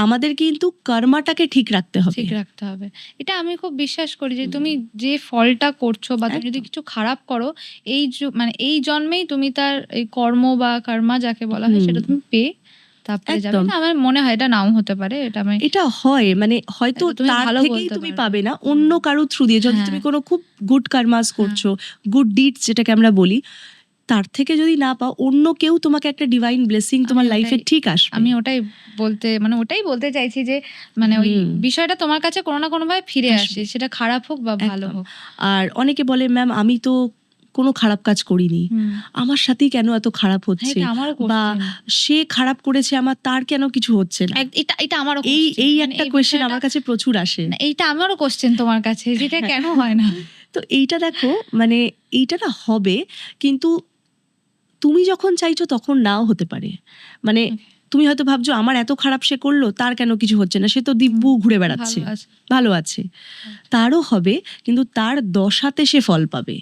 আমাদের কিন্তু কর্মাটাকে ঠিক রাখতে হবে। ঠিক রাখতে হবে। এটা আমি খুব বিশ্বাস করি যে তুমি যে ফলটা করছ বা তুমি যদি কিছু খারাপ করো এই মানে এই জন্মেই তুমি তার এই কর্ম বা কর্মা যাকে বলা হয় সেটা তুমি পেয়ে তারপরে একদম। আমার মনে হয় এটা নাও হতে পারে। এটা আমি এটা হয় মানে হয়তো তার থেকেই তুমি পাবে না অন্য কারও থ্রু দিয়ে। যদি হ্যাঁ। তুমি কোনো খুব গুড কার্মাস করছ গুড ডিডস যেটাকে আমরা বলি তার থেকে যদি না পাও অন্য কেউ তোমাকে একটা ডিভাইন ব্লেসিং তোমার লাইফে ঠিক আসবে। আমি ওটাই বলতে মানে ওটাই বলতে চাইছি যে মানে ওই বিষয়টা তোমার কাছে কোনো না কোনো ভাবে ফিরে আসে সেটা খারাপ হোক বা ভালো হোক। আর অনেকে বলে ম্যাম আমি তো কোনো খারাপ কাজ করিনি। আমার সাথেই কেন এত খারাপ হ্যাঁ, হচ্ছে? বা সে খারাপ করেছে আমার তার কেন কিছু হচ্ছে না? এটা এটা আমারও এই এই মানে একটা কোয়েশ্চেন আমার কাছে প্রচুর আসে। এইটা আমারও কোশ্চেন তোমার কাছে যেটা কেন হয় না? তো এইটা দেখো মানে এইটা না হবে কিন্তু তুমি যখন চাইছো তখন নাও হতে পারে। মানে তুমি হয়তো ভাবছ আমার এত খারাপ সে করল তার কেন কিছু হচ্ছে না? সে তো দিব্যু ঘুরে বেড়াচ্ছে। ভালো আছে। তারও হবে কিন্তু তার দশাতে সে ফল পাবে।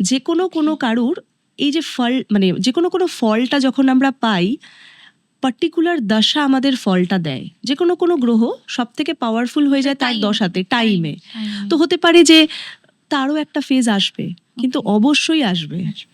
যে কোনো কোনো কারুর এই যে ফল মানে যে কোনো কোনো ফলটা যখন আমরা পাই পার্টিকুলার দশা আমাদের ফলটা দেয়। যে কোনো কোনো গ্রহ সব থেকে পাওয়ারফুল হয়ে যায় তার দশাতে টাইমে তো হতে পারে যে তারও একটা ফেজ আসবে কিন্তু অবশ্যই আসবে। আসবে।